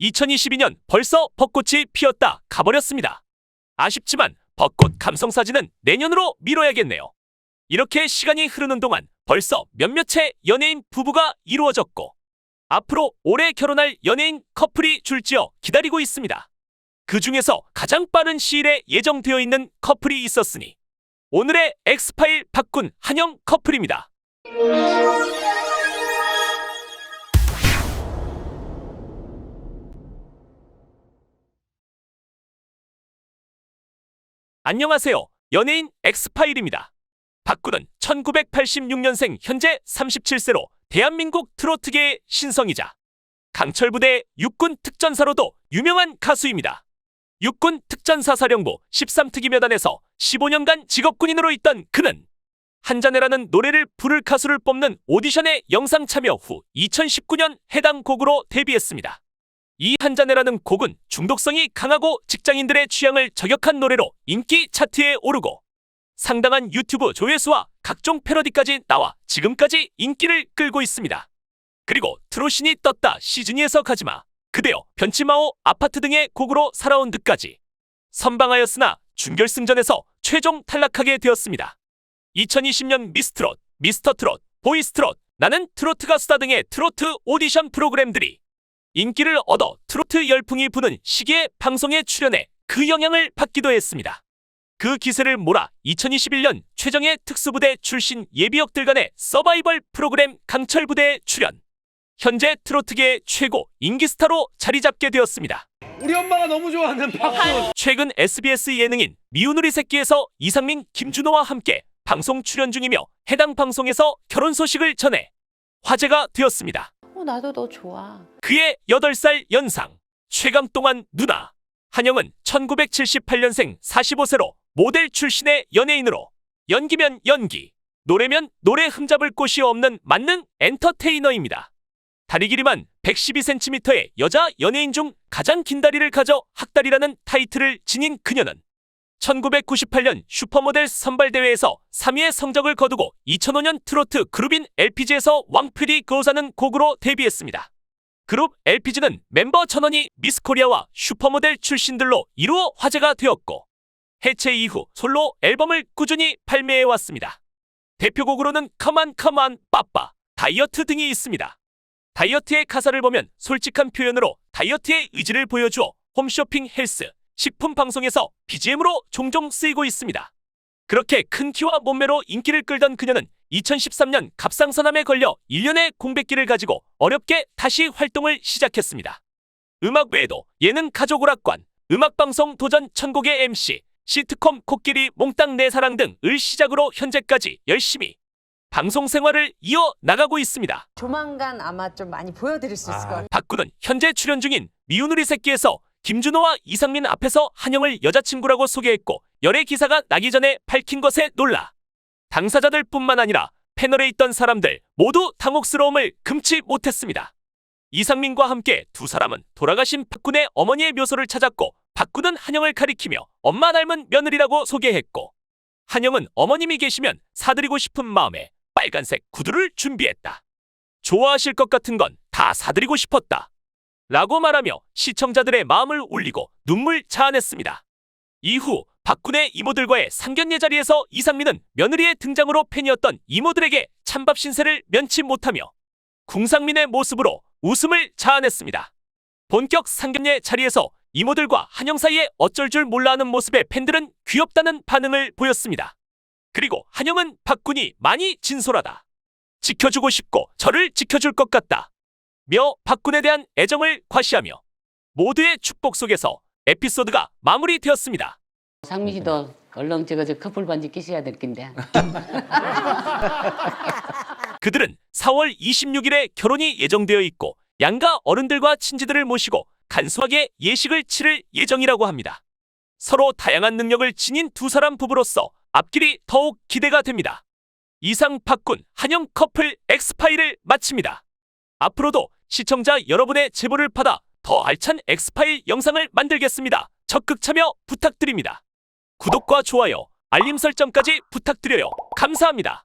2022년 벌써 벚꽃이 피었다 가버렸습니다. 아쉽지만 벚꽃 감성 사진은 내년으로 미뤄야겠네요. 이렇게 시간이 흐르는 동안 벌써 몇몇 채 연예인 부부가 이루어졌고 앞으로 올해 결혼할 연예인 커플이 줄지어 기다리고 있습니다. 그 중에서 가장 빠른 시일에 예정되어 있는 커플이 있었으니 오늘의 엑스파일 박군 한영 커플입니다. 안녕하세요. 연예인 엑스파일입니다. 박군은 1986년생 현재 37세로 대한민국 트로트계의 신성이자 강철부대 육군 특전사로도 유명한 가수입니다. 육군 특전사 사령부 13특임여단에서 15년간 직업군인으로 있던 그는 한잔해라는 노래를 부를 가수를 뽑는 오디션에 영상 참여 후 2019년 해당 곡으로 데뷔했습니다. 이 한잔해라는 곡은 중독성이 강하고 직장인들의 취향을 저격한 노래로 인기 차트에 오르고 상당한 유튜브 조회수와 각종 패러디까지 나와 지금까지 인기를 끌고 있습니다. 그리고 트로신이 떴다 시즈니에서 가지마 그대여 변치마오 아파트 등의 곡으로 살아온 듯까지 선방하였으나 준결승전에서 최종 탈락하게 되었습니다. 2020년 미스트롯, 미스터트롯, 보이스트롯, 나는 트로트 가수다 등의 트로트 오디션 프로그램들이 인기를 얻어 트로트 열풍이 부는 시기에 방송에 출연해 그 영향을 받기도 했습니다. 그 기세를 몰아 2021년 최정예 특수부대 출신 예비역들 간의 서바이벌 프로그램 강철부대에 출연. 현재 트로트계의 최고 인기스타로 자리 잡게 되었습니다. 우리 엄마가 너무 좋아하는 박수. 최근 SBS 예능인 미운 우리 새끼에서 이상민, 김준호와 함께 방송 출연 중이며 해당 방송에서 결혼 소식을 전해 화제가 되었습니다. 어, 나도 너 좋아. 그의 8살 연상 최강동안 누나 한영은 1978년생 45세로 모델 출신의 연예인으로 연기면 연기, 노래면 노래 흠잡을 곳이 없는 만능 엔터테이너입니다. 다리 길이만 112cm의 여자 연예인 중 가장 긴 다리를 가져 학다리라는 타이틀을 지닌 그녀는 1998년 슈퍼모델 선발대회에서 3위의 성적을 거두고 2005년 트로트 그룹인 LPG에서 왕프리 고사는 곡으로 데뷔했습니다. 그룹 LPG는 멤버 전원이 미스코리아와 슈퍼모델 출신들로 이루어 화제가 되었고 해체 이후 솔로 앨범을 꾸준히 발매해왔습니다. 대표곡으로는 커만 커만 빠빠, 다이어트 등이 있습니다. 다이어트의 가사를 보면 솔직한 표현으로 다이어트의 의지를 보여주어 홈쇼핑 헬스, 식품 방송에서 BGM으로 종종 쓰이고 있습니다. 그렇게 큰 키와 몸매로 인기를 끌던 그녀는 2013년 갑상선암에 걸려 1년의 공백기를 가지고 어렵게 다시 활동을 시작했습니다. 음악 외에도 예능 가족 오락관, 음악방송 도전 천국의 MC, 시트콤 코끼리 몽땅 내 사랑 등을 시작으로 현재까지 열심히 방송 생활을 이어 나가고 있습니다. 조만간 아마 좀 많이 보여드릴 수 있을 것 같아요. 박구는 현재 출연 중인 미운 우리 새끼에서 김준호와 이상민 앞에서 한영을 여자친구라고 소개했고 열애 기사가 나기 전에 밝힌 것에 놀라 당사자들 뿐만 아니라 패널에 있던 사람들 모두 당혹스러움을 금치 못했습니다. 이상민과 함께 두 사람은 돌아가신 박군의 어머니의 묘소를 찾았고 박군은 한영을 가리키며 엄마 닮은 며느리라고 소개했고 한영은 어머님이 계시면 사드리고 싶은 마음에 빨간색 구두를 준비했다. 좋아하실 것 같은 건 다 사드리고 싶었다. 라고 말하며 시청자들의 마음을 울리고 눈물 자아냈습니다. 이후 박군의 이모들과의 상견례 자리에서 이상민은 며느리의 등장으로 팬이었던 이모들에게 찬밥 신세를 면치 못하며 궁상민의 모습으로 웃음을 자아냈습니다. 본격 상견례 자리에서 이모들과 한영 사이에 어쩔 줄 몰라 하는 모습에 팬들은 귀엽다는 반응을 보였습니다. 그리고 한영은 박군이 많이 진솔하다. 지켜주고 싶고 저를 지켜줄 것 같다. 며 박군에 대한 애정을 과시하며 모두의 축복 속에서 에피소드가 마무리되었습니다. 상민 씨도 얼른 저거 저 커플 반지 끼셔야 될 텐데. 그들은 4월 26일에 결혼이 예정되어 있고 양가 어른들과 친지들을 모시고 간소하게 예식을 치를 예정이라고 합니다. 서로 다양한 능력을 지닌 두 사람 부부로서 앞길이 더욱 기대가 됩니다. 이상 박군 한영 커플 엑스파일을 마칩니다. 앞으로도 시청자 여러분의 제보를 받아 더 알찬 엑스파일 영상을 만들겠습니다. 적극 참여 부탁드립니다. 구독과 좋아요, 알림 설정까지 부탁드려요. 감사합니다.